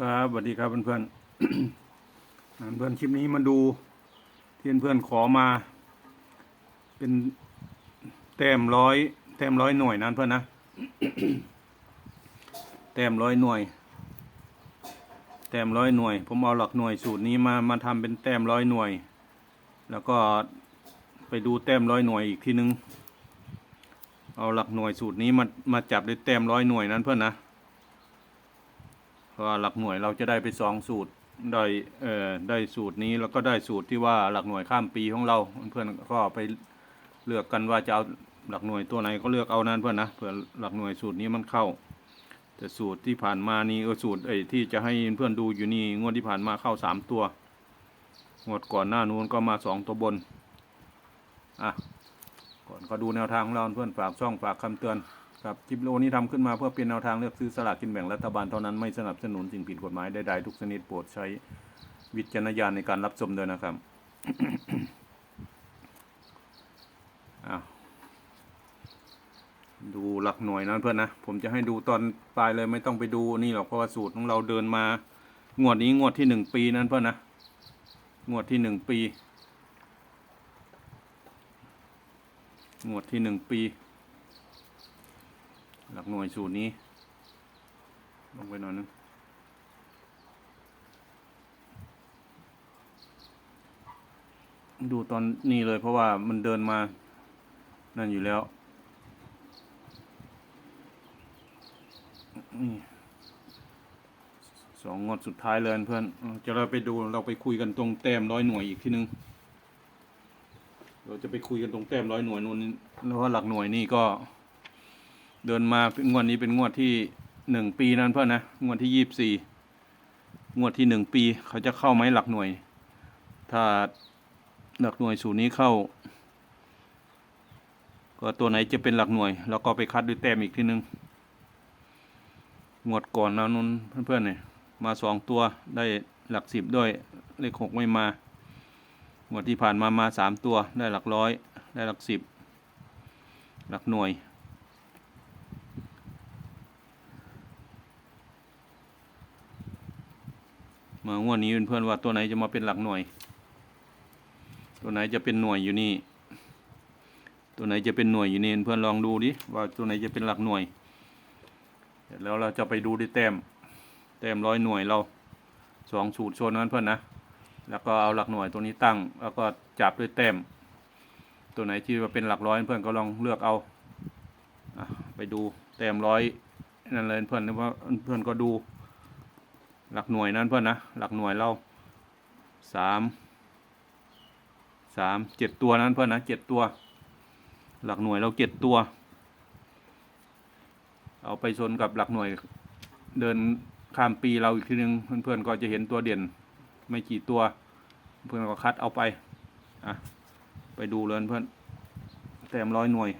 ครับสวัสดีครับเพื่อนๆอ่าเพื่อนคลิปนี้มาดูที่เพื่อนขอมา เป็นแต้มร้อยแต้มร้อยหน่วยนั้นเพื่อนนะแต้มร้อยหน่วย แต้มร้อยหน่วย ผมเอาหลักหน่วยสูตรนี้มามาทำเป็นแต้มร้อยหน่วย แล้วก็ไปดูแต้มร้อยหน่วยอีกทีนึง เอาหลักหน่วยสูตรนี้มามาจับด้วยแต้มร้อยหน่วยนั้นเพื่อนนะ เพราะว่าหลักหน่วยเราจะได้ไปสองสูตรได้เอ่อได้สูตรนี้แล้วก็ได้สูตรที่ว่าหลักหน่วยข้ามปีของเราเพื่อนก็ไปเลือกกันว่าจะเอาหลักหน่วยตัวไหนก็เลือกเอานั้นเพื่อนนะเผื่อหลักหน่วยสูตรนี้มันเข้า แต่สูตรที่ผ่านมานี่เออสูตรไอ้ที่จะให้เพื่อนดูอยู่นี่งวดที่ผ่านมาเข้าสามตัวงวดก่อนหน้านู้นก็มาสองตัวบนอะก่อนก็ดูแนวทางของเราเพื่อนฝากช่องฝากคำเตือน ครับคลิปวิดีโอนี้ทำขึ้นมาเพื่อเป็นแนวทางเลือกซื้อสลากกินแบ่งรัฐบาลเท่านั้นไม่สนับสนุนสิ่งผิดกฎหมายใดๆทุกชนิดโปรดใช้วิจารณญาณในการรับชมด้วยนะครับอ้าวดูหลักหน่วยนะเพื่อนนะ ผมจะให้ดูตอนปลายเลยไม่ต้องไปดูนี่หรอกเพราะว่าสูตรของเราเดินมางวดนี้งวดที่หนึ่งปีนั้นเพื่อนนะงวดที่หนึ่งปี งวดที่หนึ่งปี หลักหน่วยสูตรนี้ ลงไปหน่อยนึงดูตอนนี้เลยเพราะว่ามันเดินมา นั่นอยู่แล้ว นี่สองงดสุดท้ายเลยเพื่อน จะเราไปดูเราไปคุยกันตรงแต้มร้อยหน่วยอีกทีนึง เราจะไปคุยกันตรงแต้มร้อยหน่วยนู่นแล้วว่าหลักหน่วยนี่ก็ เดินมางวดนี้เป็นงวดที่หนึ่งปีนั้นเพื่อนนะงวดที่ยี่สิบสี่งวดที่หนึ่งปี เขาจะเข้าไหมหลักหน่วย ถ้าหลักหน่วยสูตรนี้เข้า ก็ตัวไหนจะเป็นหลักหน่วย แล้วก็ไปคัดด้วยแต้มอีกทีนึงงวดก่อนแล้วนู้นเพื่อนๆเนี่ยมาสองตัวได้หลักสิบด้วยเลขหกไม่มางวดที่ผ่านมามาสามตัวได้หลักร้อย ได้หลักสิบหลักหน่วย มางวดนี้เพื่อนๆว่าตัวไหนจะมาเป็นหลักหน่วย ตัวไหนจะเป็นหน่วยอยู่นี่ ตัวไหนจะเป็นหน่วยอยู่นี่เพื่อนลองดูดิว่าตัวไหนจะเป็นหลักหน่วยเสร็จแล้วเราจะไปดูด้วยแต้มแต้มร้อยหน่วยเราสองสูตรโซนนั้นเพื่อนนะแล้วก็เอาหลักหน่วยตัวนี้ตั้ง แล้วก็จับด้วยแต้มตัวไหนที่ว่าเป็นหลักร้อยเพื่อนก็ลองเลือกเอาอไปดูแต้มร้อยนั่นเลยเพื่อนหรือว่าเพื่อนก็ดู หลักหน่วยนั้นเพื่อนนะ หลักหน่วยเราสามสามเจ็ดตัวนั้นเพื่อนนะเจ็ดตัว หลักหน่วยเราเจ็ดตัว เอาไปชนกับหลักหน่วยเดินข้ามปีเราอีกทีนึงเพื่อนๆก็จะเห็นตัวเด่น ไม่กี่ตัว เพื่อนก็คัดเอาไปอะไปดูเลยเพื่อนแต้มร้อยหน่วย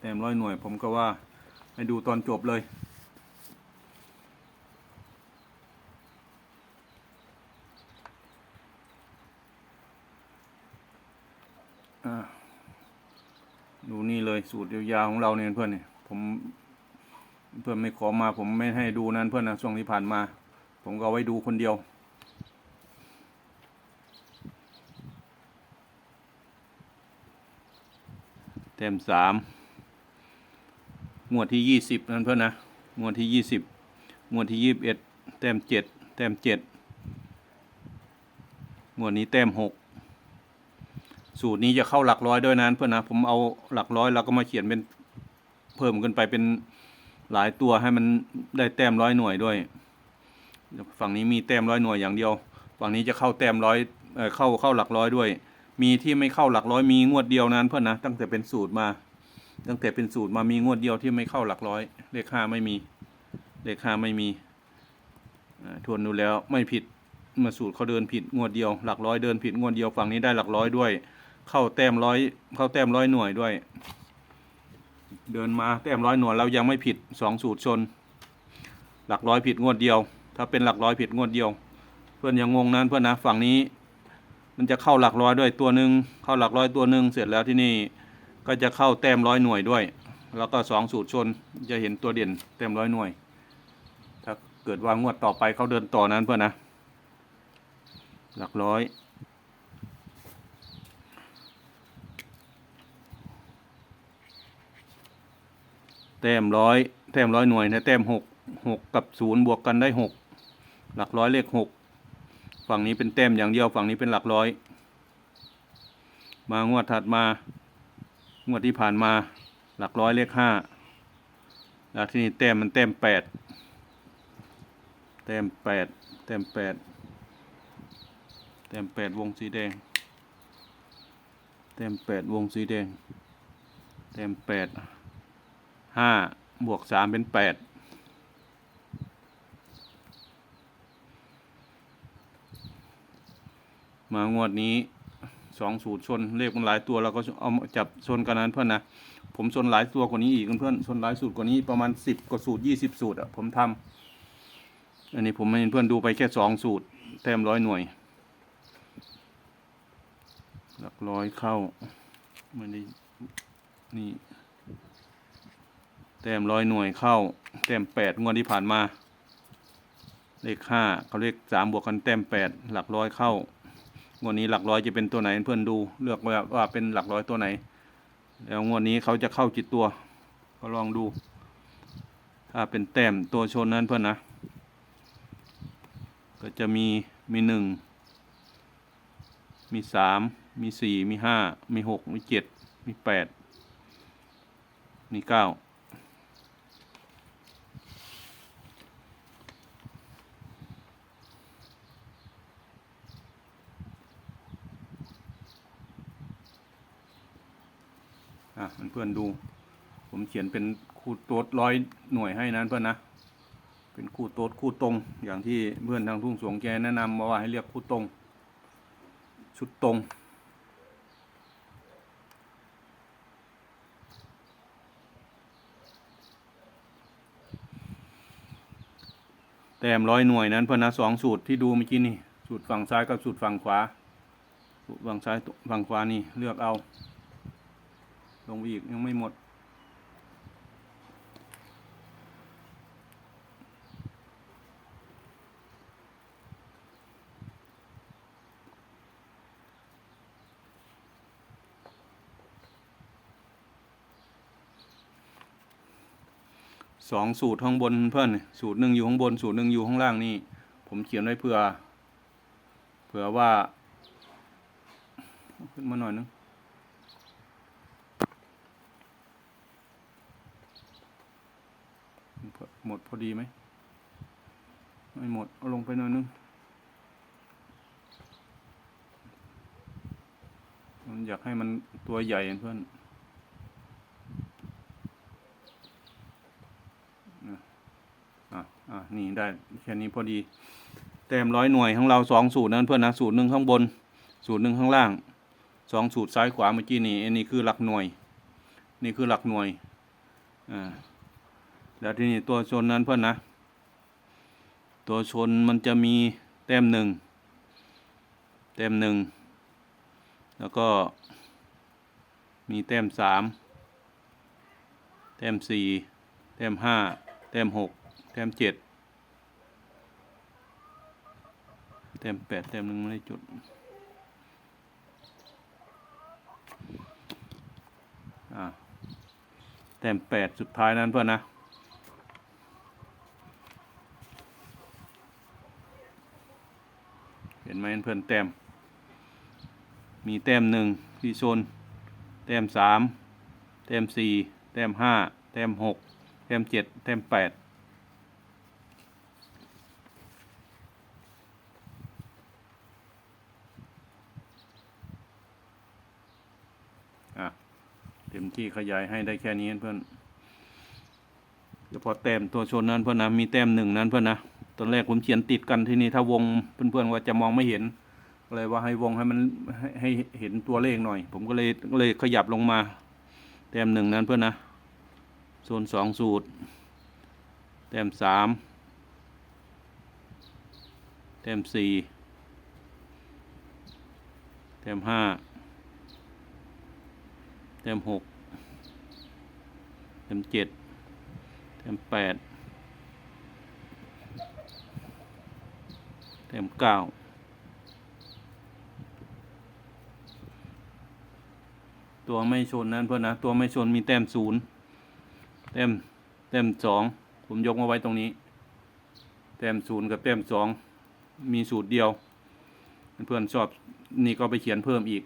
แต้มร้อยหน่วย ผมก็ว่าให้ดูตอนจบเลย ดูนี่เลยสูตรยาวๆของเราเนี่ยเพื่อนเนี่ยผมเพื่อนไม่ขอมา ผมไม่ให้ดูนั้นเพื่อนนะช่วงที่ผ่านมา ผมก็เอาไว้ดูคนเดียวแต้มสามงวดที่ยี่สิบนั่นเพื่อนนะงวดที่ยี่สิบงวดที่ยี่สิบเอ็ดแต้มเจ็ดแต้มเจ็ดงวดนี้แต้มหก สูตรนี้จะเข้าหลักร้อยด้วยนั้นเพื่อนนะผมเอาหลักร้อยแล้วก็มาเขียนเป็นเพิ่มขึ้นไปเป็นหลายตัวให้มันได้แต้มร้อยหน่วยด้วย ฝั่งนี้มีแต้มร้อยหน่วยอย่างเดียว ฝั่งนี้จะเข้าแต้มร้อยเข้าเข้าหลักร้อยด้วย มีที่ไม่เข้าหลักร้อยมีงวดเดียวนั้นเพื่อนนะตั้งแต่เป็นสูตรมา ตั้งแต่เป็นสูตรมามีงวดเดียวที่ไม่เข้าหลักร้อย เลขห้าไม่มี เลขห้าไม่มีทวนดูแล้วไม่ผิดมื่อสูตรเขาเดินผิดงวดเดียว หลักร้อยเดินผิดงวดเดียวฝั่งนี้ได้หลักร้อยด้วย เข้าแต้มร้อยเข้าแต้มร้อยหน่วยด้วย เดินมาแต้มร้อยหน่วยเรายังไม่ผิดสองสูตรชน หลักร้อยผิดงวดเดียว ถ้าเป็นหลักร้อยผิดงวดเดียว เพื่อนยังงงนั้นเพื่อนนะฝั่งนี้ มันจะเข้าหลักร้อยด้วยตัวหนึ่งเข้าหลักร้อยตัวหนึ่งเสร็จแล้วที่นี่ก็จะเข้าแต้มร้อยหน่วยด้วย แล้วก็สองสูตรชนจะเห็นตัวเด่นแต้มร้อยหน่วย ถ้าเกิดว่างวดต่อไปเขาเดินต่อนั้นเพื่อนนะ หลักร้อย แต้มร้อยแต้มร้อยหน่วยนะแต้มหกหกกับศูนย์บวกกันได้หกหลักร้อยเลขหกฝั่งนี้เป็นแต้มอย่างเดียวฝั่งนี้เป็นหลักร้อย มางวดถัดมางวดที่ผ่านมาหลักร้อยเลขห้าแล้วที่นี่แต้มมันแต้มแปดแต้มแปดแต้มแปดแต้มแปดวงสีแดงแต้มแปดวงสีแดงแต้มแปด ห้าบวกสามเป็นแปดมางวดนี้สองสูตรชนเลขมันหลายตัวเราก็เอาจับชนกันนั้นเพื่อนนะผมชนหลายตัวกว่านี้อีกเพื่อนชนหลายสูตรกว่านี้ประมาณสิบกว่าสูตรยี่สิบสูตรอะผมทำอันนี้ผมให้เพื่อนดูไปแค่สองสูตร แต้มร้อยหน่วย หลักร้อยเข้าไม่ได้นี่ แต้มร้อยหน่วยเข้า แต้มแปดงวดที่ผ่านมา เลขห้าเขาเลขสามบวกกันแต้มแปดหลักร้อยเข้างวดนี้หลักร้อยจะเป็นตัวไหนเพื่อนดูเลือกว่าว่าเป็นหลักร้อยตัวไหน แล้วงวดนี้เขาจะเข้าจิตตัว ก็ลองดู ถ้าเป็นแต้มตัวชนนั้นเพื่อนนะ ก็จะมีมีหนึ่งมีสามมีสี่มีห้ามีหกมีเจ็ดมีแปดมีเก้า เพื่อนๆดู ผมเขียนเป็นคู่โต๊ดร้อยหน่วยให้นั้นเพื่อนนะ เป็นคู่โต๊ดคู่ตรง อย่างที่เพื่อนทางทุ่งสวงแกแนะนำมาว่าให้เรียกคู่ตรง ชุดตรงแต้มร้อยหน่วยนั้นเพื่อนนะสองสูตรที่ดูเมื่อกี้นี่ สูตรฝั่งซ้ายกับสูตรฝั่งขวา สูตรฝั่งซ้ายฝั่งขวานี่เลือกเอา ลงไปอีกยังไม่หมด สองสูตรข้างบนเพื่อนสูตรหนึ่งอยู่ข้างบน สูตรหนึ่งอยู่ข้างล่างนี่ ผมเขียนไว้เผื่อ เผื่อว่า ขึ้นมาหน่อยนึง หมด พอดีไหมไม่หมด เอาลงไปหน่อยนึงผมอยากให้มันตัวใหญ่เพื่อนอะอะอะนี่ได้แค่นี้พอดี แต้มร้อยหน่วยของเราสองสูตรนั้นเพื่อนนะสูตรหนึ่งข้างบน สูตรหนึ่งข้างล่างสองสูตรซ้ายขวาเมื่อกี้นี่อันนี้คือหลักหน่วย นี่คือหลักหน่วยอ่า แล้วที่นี้ตัวชนนั้นเพื่อนนะ ตัวชนมันจะมีแต้มหนึ่งแต้มหนึ่งแล้วก็มีแต้มสามแต้มสี่แต้มห้าแต้มหกแต้มเจ็ดแต้มแปดแต้มหนึ่งไม่ได้จุดอ่าแต้มแปดสุดท้ายนั้นเพื่อนนะ ห็นไหมเพื่อนแต้ม มีแต้มหนึ่งที่โซนแต้มสามแต้มสี่แต้มห้าแต้มหกแต้มเจ็ดแต้มแปดอะเต็มที่ขยายให้ได้แค่นี้เพื่อนเฉพาะแต้มตัวชนนั้นเพื่อนนะมีแต้มหนึ่งนั้นเพื่อนนะ ตอนแรกผมเขียนติดกันที่นี่ถ้าวงเพื่อนๆว่าจะมองไม่เห็นเลยว่าให้วงให้มันให้ให้เห็นตัวเลขหน่อย ผมก็เลยก็เลยขยับลงมาแต้มหนึ่งนั้นเพื่อนนะโซนสองสูตรแต้มสามแต้มสี่แต้มห้าแต้มหกแต้มเจ็ดแต้มแปด แต้มเก้าตัวไม่ชนนั้นเพื่อนนะ ตัวไม่ชนมีแต้มศูนย์แต้มแต้มสองผมยกมาไว้ตรงนี้ แต้มศูนย์กับแต้มสองมีสูตรเดียว เพื่อนชอบนี่ก็ไปเขียนเพิ่มอีก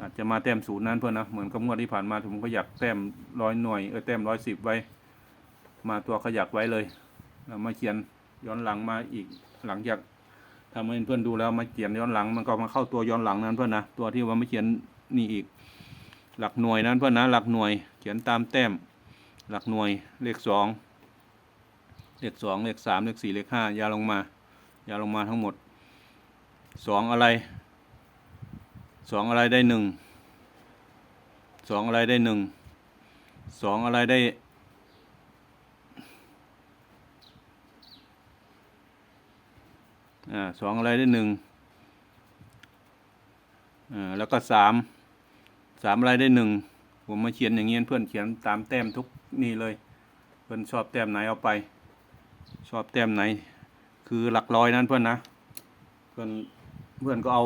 อาจจะมาแต้มศูนย์นั้นเพื่อนนะเหมือนกับงวดที่ผ่านมาผมก็อยากแต้มร้อยหน่วยเออแต้มร้อยสิบไว้ มาตัวขยักไว้เลยมาเขียน ย้อนหลังมาอีกหลังจากทำให้เพื่อนดูแล้วมาเขียนย้อนหลังมันก็มาเข้าตัวย้อนหลังนั้นเพื่อนนะตัวที่ว่าไม่เขียนนี่อีก หลักหน่วยนั้นเพื่อนนะหลักหน่วยเขียนตามแต้ม หลักหน่วยเลขสองเลขสองเลขสามเลขสี่เลขห้ายาวลงมายาวลงมาทั้งหมดสองอะไรสองอะไรได้หนึ่งสองอะไรได้หนึ่งสองอะไรได้ อ่า สองอะไรได้หนึ่งแล้วก็สามสามอะไรได้หนึ่งผมมาเขียนอย่างเงี้ยเพื่อนเขียนตามแต้มทุกนี่เลย เพื่อนชอบแต้มไหนเอาไป ชอบแต้มไหน คือหลักร้อยนั้นเพื่อนนะ เพื่อนเพื่อนก็เอา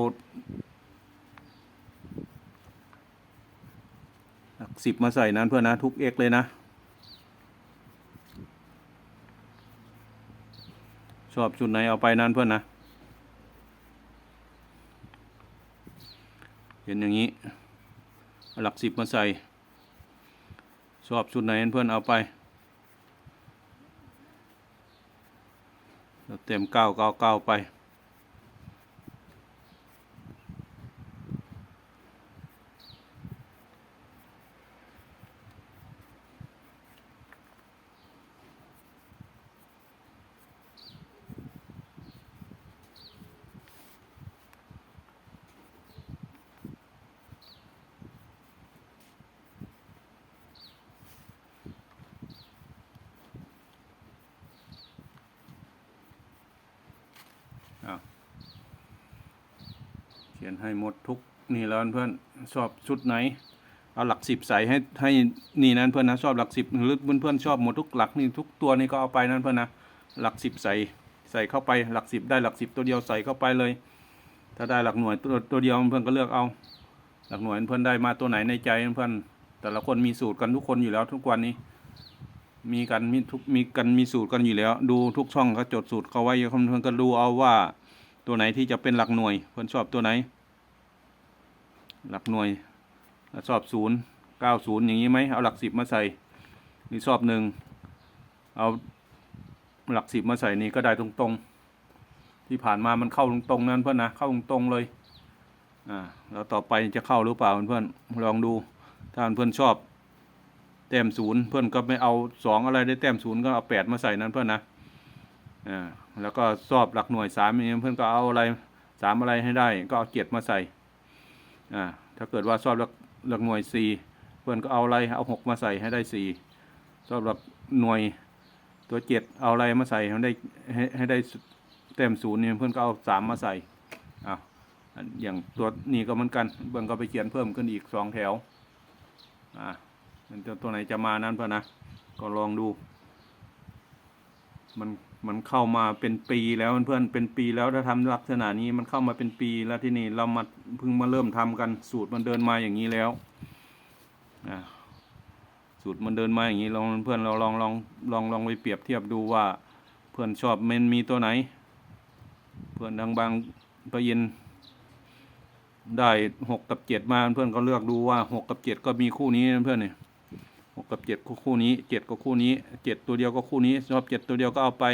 หลักสิบมาใส่นั้นเพื่อนนะ ทุกเอกเลยนะ ชอบชุดไหนเอาไปนั้นเพื่อนนะ เห็นอย่างนี้ หลักสิบมาใส่ ชอบชุดไหนเพื่อนเอาไปเต็มเก้าเก้าเก้าไป เขียนให้หมดทุกนี่แล้วเพื่อนชอบชุดไหน เอาหลักสิบใส่ให้ให้นี่นั้นเพื่อนนะชอบหลักสิบหรือเพื่อนเพื่อนชอบหมดทุกหลักนี่ทุกตัวนี่ก็เอาไปนั้นเพื่อนนะหลักสิบใส่ใส่เข้าไปหลักสิบได้หลักสิบตัวเดียวใส่เข้าไปเลย ถ้าได้หลักหน่วยตัวตัวเดียวเพื่อนก็เลือกเอา หลักหน่วยเพื่อนได้มาตัวไหนในใจเพื่อนแต่ละคนมีสูตรกันทุกคนอยู่แล้วทุกวันนี้ มีกันมีทุกมีกันมีสูตรกันอยู่แล้ว ดูทุกช่องเขาจดสูตรเขาไว้เพื่อนก็ดูเอาว่าตัวไหนที่จะเป็นหลักหน่วย เพื่อนชอบตัวไหน หลักหน่วยแล้วชอบศูนย์เก้าศูนย์อย่างนี้ไหมเอาหลักสิบมาใส่นี่ชอบหนึ่งเอาหลักสิบมาใส่นี่ก็ได้ตรงๆ ที่ผ่านมามันเข้าตรงๆนั้นเพื่อนนะเข้าตรงๆเลยอ่าแล้วต่อไปจะเข้าหรือเปล่าเพื่อนลองดูถ้าเพื่อนชอบแต้มศูนย์เพื่อนก็ไม่เอาสองอะไรได้แต้มศูนย์ก็เอาแปดมาใส่นั้นเพื่อนนะอ่าแล้วก็ชอบหลักหน่วยสามนี้เพื่อนก็เอาอะไรสามอะไรให้ได้ ก็เอาเจ็ดมาใส่ อ่าถ้าเกิดว่าชอบหลักหลักหน่วยสี่เพื่อนก็เอาอะไรเอาหกมาใส่ให้ได้สี่ชอบหลักหน่วยตัวเจ็ดเอาอะไรมาใส่ให้ได้ให้ให้ได้เต็มศูนย์เนี่ยเพื่อนก็เอาสามมาใส่อ่าอย่างตัวนี้ก็เหมือนกันเพื่อนก็ไปเขียนเพิ่มขึ้นอีกสองแถวอ่ามันตัวตัวไหนจะมานั้นเพื่อนนะก็ลองดู มัน มันเข้ามาเป็นปีแล้วเพื่อนๆเป็นปีแล้วถ้าทำลักษณะนี้มันเข้ามาเป็นปีแล้วที่นี่เรามาเพิ่งมาเริ่มทำกันสูตรมันเดินมาอย่างนี้แล้วอะสูตรมันเดินมาอย่างนี้ลองเพื่อนเราลองลองลองลองไปเปรียบเทียบดูว่า เพื่อนชอบเมนมีตัวไหน เพื่อนทางบางประยินได้หกกับเจ็ดมาเพื่อนก็เลือกดูว่าหกกับเจ็ดก็มีคู่นี้เพื่อนเนี่ย หกกับเจ็ดก็คู่นี้เจ็ดก็คู่นี้เจ็ดตัวเดียวก็คู่นี้ชอบเจ็ดตัวเดียวก็เอาไป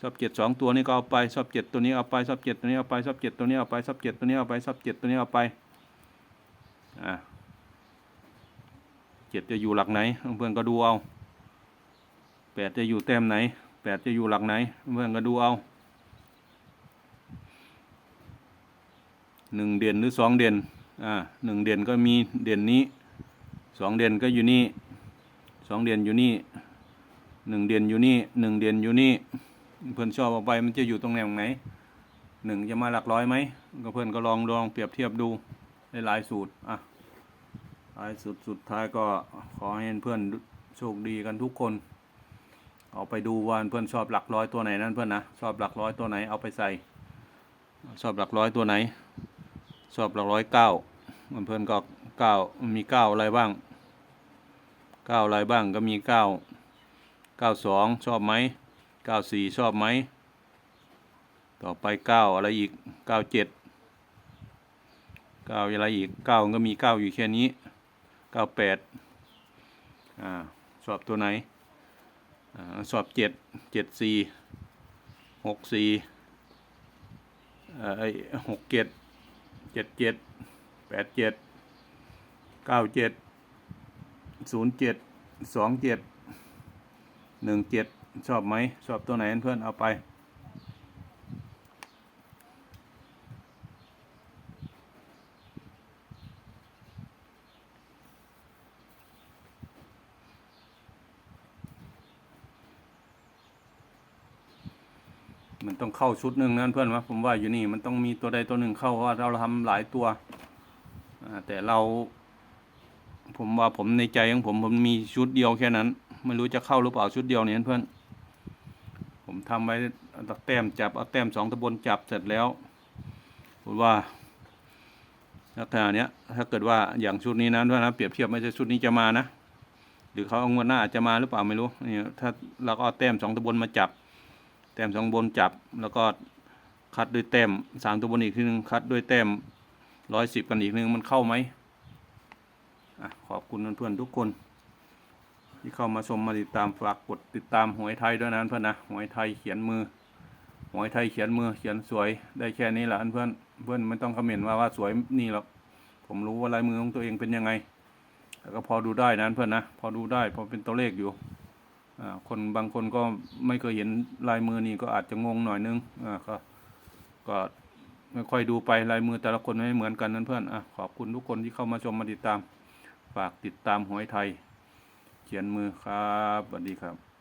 ชอบเจ็ดสองตัวนี้ก็เอาไปชอบเจ็ดตัวนี้เอาไปชอบเจ็ดตัวนี้เอาไปชอบเจ็ดตัวนี้เอาไปชอบเจ็ดตัวนี้เอาไปชอบเจ็ดตัวนี้เอาไปอ่าเจ็ดจะอยู่หลักไหนเพื่อนก็ดูเอาแปดจะอยู่แต้มไหนแปดจะอยู่หลักไหนเพื่อนก็ดูเอาหนึ่งเด่นหรือสองเด่นอ่าหนึ่งเด่นก็มีเด่นนี้สองเด่นก็อยู่นี่ สองเดือนอยู่นี่หนึ่งเดือนอยู่นี่หนึ่งเดือนอยู่นี่เพื่อนชอบเอาไปมันจะอยู่ตรงไหนตรงไหนหนึ่งจะมาหลักร้อยไหมก็เพื่อนก็ลองลองเปรียบเทียบดูได้หลายสูตรอะหลายสูตรสุดท้ายก็ขอให้เพื่อนโชคดีกันทุกคน เอาไปดูว่าเพื่อนชอบหลักร้อยตัวไหนนั่นเพื่อนนะชอบหลักร้อยตัวไหนเอาไปใส่ ชอบหลักร้อยตัวไหน ชอบหลักร้อยเก้าเพื่อนก็เก้ามีเก้าอะไรบ้าง เก้าอะไรบ้างก็มีเก้าเก้าสองชอบไหมเก้าสี่ชอบไหม ต่อไปเก้าอะไรอีกเก้าเจ็ดเก้าอะไรอีกเก้าก็มีเก้าอยู่แค่นี้เก้าแปดอ่าชอบตัวไหนอ่าชอบเจ็ดเจ็ดสี่หกสี่เอ่อไอหกเจ็ดเจ็ดเจ็ดแปดเจ็ดเก้าเจ็ด ศูนย์เจ็ดสองเจ็ดหนึ่งเจ็ดชอบไหม ชอบตัวไหนเพื่อนเอาไป มันต้องเข้าชุดหนึ่งนั่นเพื่อนวะผมว่าอยู่นี่มันต้องมีตัวใดตัวหนึ่งเข้าเพราะว่าเราทำหลายตัว แต่เรา ผมว่าผมในใจของผมผมมีชุดเดียวแค่นั้น ไม่รู้จะเข้าหรือเปล่าชุดเดียวเนี่ยเพื่อน ผมทำไว้เอาแต้มจับเอาแต้มสองตะบนจับเสร็จแล้วผมว่าลักษณะเนี้ยถ้าเกิดว่าอย่างชุดนี้นะด้วยนะเปรียบเทียบไม่ใช่ชุดนี้จะมานะหรือเขาเอางวดหน้าอาจจะมาหรือเปล่าไม่รู้นี่ถ้าเราก็เอาแต้มสองตะบนมาจับ แต้มสองบนจับ แล้วก็คัดด้วยแต้มสามตัวบนอีกทีหนึ่งคัดด้วยแต้มร้อยสิบกันอีกหนึ่งมันเข้าไหม ขอบคุณเพื่อนๆทุกคน ที่เข้ามาชมมาติดตามฝากกดติดตามหวยไทยด้วยนะเพื่อนนะหวยไทยเขียนมือหวยไทยเขียนมือเขียนสวยได้แค่นี้แหละเพื่อนเพื่อนไม่ต้องคอมเมนต์ว่าว่าสวยนี่หรอกผมรู้ว่าลายมือของตัวเองเป็นยังไงแต่ก็พอดูได้นะเพื่อนนะพอดูได้พอเป็นตัวเลขอยู่คนบางคนก็ไม่เคยเห็นลายมือนี่ก็อาจจะงงหน่อยนึงอ่าก็ก็ไม่ค่อยดูไปลายมือแต่ละคนไม่เหมือนกันนั่นเพื่อนอะขอบคุณทุกคนที่เข้ามาชมมาติดตาม ฝากติดตามหวยไทย เขียนมือครับสวัสดีครับ